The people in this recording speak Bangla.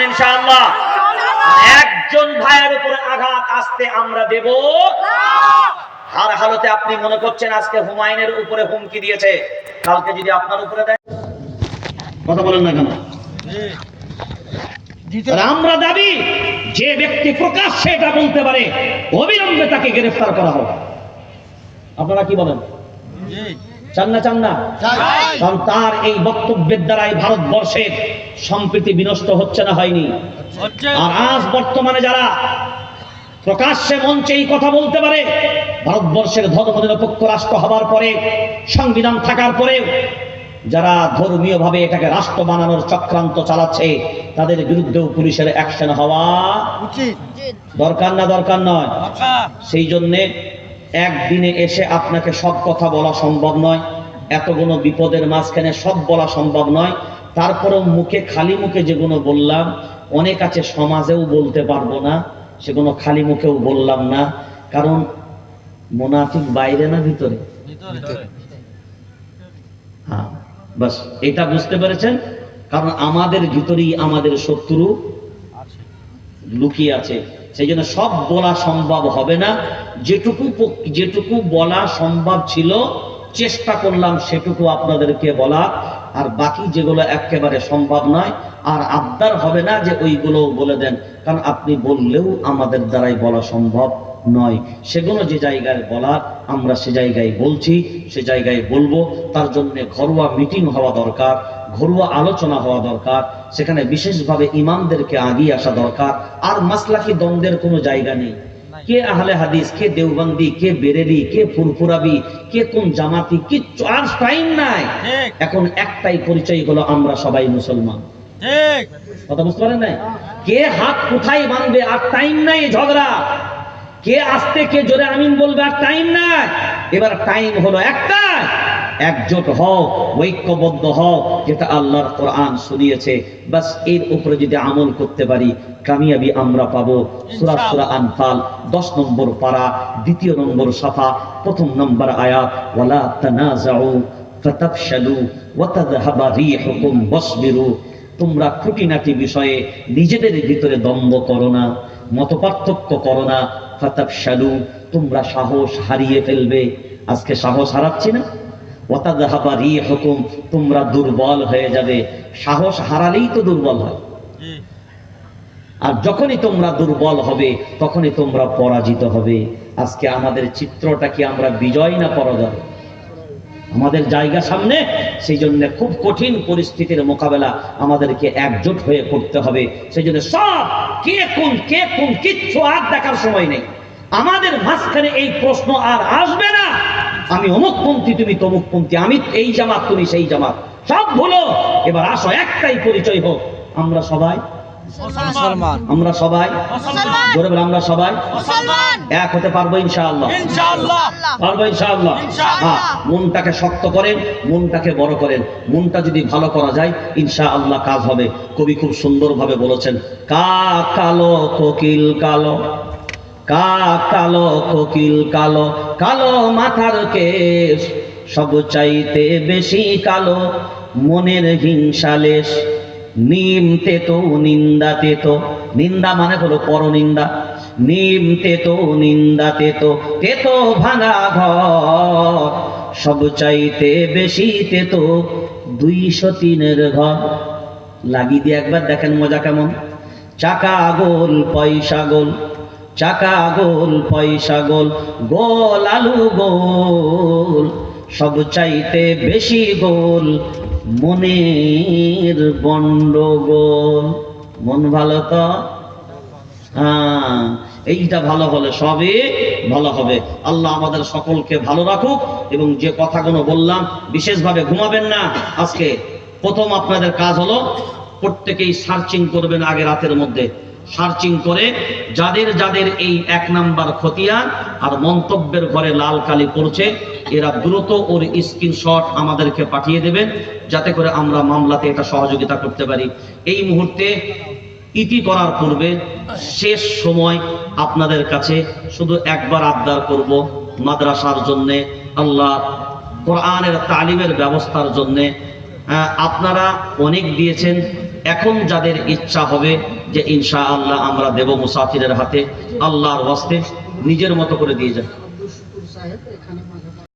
থাকবেন ইনশাআল্লাহ। একজন ভাইয়ের উপরে আঘাত আসতে আমরা দেব। হার হালতে আপনি মনে করছেন আজকে হুমায়ুনের উপরে হুমকি দিয়েছে। কালকে যদি আপনার উপরে দেয় কথা বলেন না কেন? আমরা দাবি যে ব্যক্তি প্রকাশ্যে এটা বলতে পারে অবিলম্বে তাকে গ্রেফতার করা হবে। আপনারা কি বলেন? চান না চান না? তার এই বক্তব্যের দ্বারাই ভারতবর্ষের সম্প্রীতি বিনষ্ট হচ্ছে না হয়নি। আর আজ বর্তমানে যারা প্রকাশ্যে মঞ্চে এই কথা বলতে পারে ভারতবর্ষের ধর্মনিরপেক্ষ রাষ্ট্র হবার পরে সংবিধান থাকার পরে যারা ধর্মীয় ভাবে এটাকে রাষ্ট্র বানানোর চক্রান্ত চালাচ্ছে তাদের বিরুদ্ধেও পুলিশের অ্যাকশন হওয়া দরকার না দরকার নয়। সেই জন্যে একদিনে এসে আপনাকে সব কথা বলা সম্ভব নয় এতগুলো বিপদের মাঝখানে সব বলা সম্ভব নয়। তারপরেও মুখে খালি মুখে যেগুলো বললাম অনেক আছে সমাজেও বলতে পারব না সেগুলো খালি মুখেও বললাম না। কারণ মোনাফিক বাইরে না ভিতরে? হ্যাঁ বাস এটা বুঝতে পেরেছেন? কারণ আমাদের ভিতরেই আমাদের শত্রু লুকিয়ে আছে। সেই জন্য সব বলা সম্ভব হবে না। যেটুকু যেটুকু বলা সম্ভব ছিল চেষ্টা করলাম সেটুকু আপনাদেরকে বলা আর বাকি যেগুলো একেবারে সম্ভব নয়, আর আবদার হবে না যে ওইগুলো বলে দেন, কারণ আপনি বললেও আমাদের দ্বারাই বলা সম্ভব নয়। সেগুলো যে জায়গায় বলার, আমরা সে জায়গায় বলছি, সে জায়গায় বলব, তার জন্য ঘরোয়া মিটিং হওয়া দরকার, ঘরোয়া আলোচনা হওয়া দরকার, সেখানে বিশেষভাবে ইমামদেরকে আগিয়ে আসা দরকার, আর মাসলাকি দ্বন্দ্বের কোনো জায়গা নেই। কে আহলে হাদিস কে দেওবন্দি কে বেরেলি কে ফুরফুরাবি কে কোন জামাতি কি আর টাইম নাই। এখন একটাই পরিচয় হলো আমরা সবাই মুসলমান। কথা বুঝতে পারেন নাই? কে হাত কোথায় বাঁধবে আর টাইম নাই ঝগড়া। কে আসতে কে জোরে আমিন বলবে আর টাইম নাই। এবার টাইম হলো একটা একজোট হও ঐক্যবদ্ধ হও যেটা আল্লাহর কোরআন শুনিয়েছে। বাসের উপরে যদি আমল করতে পারি কামিয়াবি আমরা পাবো। সূরা সূরা আনফাল 10 নম্বর পারা দ্বিতীয় নম্বর সাফা প্রথম নম্বর আয়াত ওয়ালা তানাজাউ ফাতাফশালু ওয়া তাযহাবা রিহুকুম ওয়াসবিরু। তোমরা খুঁটিনাটি বিষয়ে নিজেদের ভিতরে দ্বন্দ্ব করো না মতপার্থক্য করো না ফাতাফশালু তোমরা সাহস হারিয়ে ফেলবে। আজকে সাহস হারাচ্ছি না? রিহুকুম তোমরা দুর্বল হয়ে যাবে। সাহস হারালেই তো দুর্বল হয়। আর যখনই তোমরা দুর্বল হবে তখনই তোমরা পরাজিত হবে। আজকে আমাদের চিত্রটা কি আমরা বিজয় না পরাজয়? আমাদের জায়গা সামনে সেই জন্য খুব কঠিন পরিস্থিতির মোকাবেলা আমাদেরকে একজোট হয়ে করতে হবে। সেই জন্য সব কে কোন কে কোন কিচ্ছু আর দেখার সময় নেই। আমাদের মাঝখানে এই প্রশ্ন আর আসবে না। আমি অমুকপন্থী তুমি তমুকপন্থী আমি এই জামাত তুমি সেই জামাত। সব ভুলো। এবার আসো একটাই পরিচয় হোক। আমরা সবাই? আমরা সবাই? বলে আমরা সবাই? এক হতে পারব ইনশাআল্লাহ। ইনশাআল্লাহ। পারব ইনশাআল্লাহ। হ্যাঁ, মনটাকে শক্ত করেন মনটাকে বড় করেন। মনটা যদি ভালো করা যায় ইনশাআল্লাহ কাজ হবে। কবি খুব সুন্দরভাবে বলেছেন কা কালো কোকিল কালো। কা কালো কোকিল কালো কালো মাথার কেশ, সব চাইতে বেশি কালো, মনের হিংসালেশ নিম তেতো, নিন্দা তেতো, নিন্দা মানে হলো পরনিন্দা, নিম তেতো, নিন্দা তেতো তেতো ভাঙা ঘর, সব চাইতে বেশি তেতো দুইশো তিনের ঘর। লাগিয়ে দিয়ে একবার দেখেন মজা কেমন? চাকা গোল, পয়সা গোল চাকা গোল, পয়সা গোল গোল, আলু গোল, সব চাইতে বেশি গোল, মনের গন্ডগোল। মন ভালো তো? হ্যাঁ এইটা ভালো হলে সবে ভালো হবে। আল্লাহ আমাদের সকলকে ভালো রাখুক এবং যে কথাগুলো বললাম, বিশেষভাবে ঘুমাবেন না। আজকে প্রথম আপনাদের কাজ হলো, প্রত্যেকেই সার্চিং করবেন আগে রাতের মধ্যে। সার্চিং করে যাদের যাদের এই এক নাম্বার খতিয়ান আর মন্তব্যের ঘরে লাল কালি পড়ছে, এরা দ্রুত ওর স্ক্রিনশট আমাদেরকে পাঠিয়ে দেবেন যাতে করে আমরা মামলাতে এটা সহযোগিতা করতে পারি। এই মুহূর্তে ইতি করার পূর্বে শেষ সময় আপনাদের কাছে শুধু একবার আবদার করব মাদ্রাসার জন্যে, আল্লাহ কোরআনের তালিমের ব্যবস্থার জন্যে। আপনারা অনেক দিয়েছেন, এখন যাদের ইচ্ছা হবে যে ইনশা আল্লাহ আমরা দেব মুসাফিরের হাতে আল্লাহর ওয়াস্তে নিজের মতো করে দিয়ে যান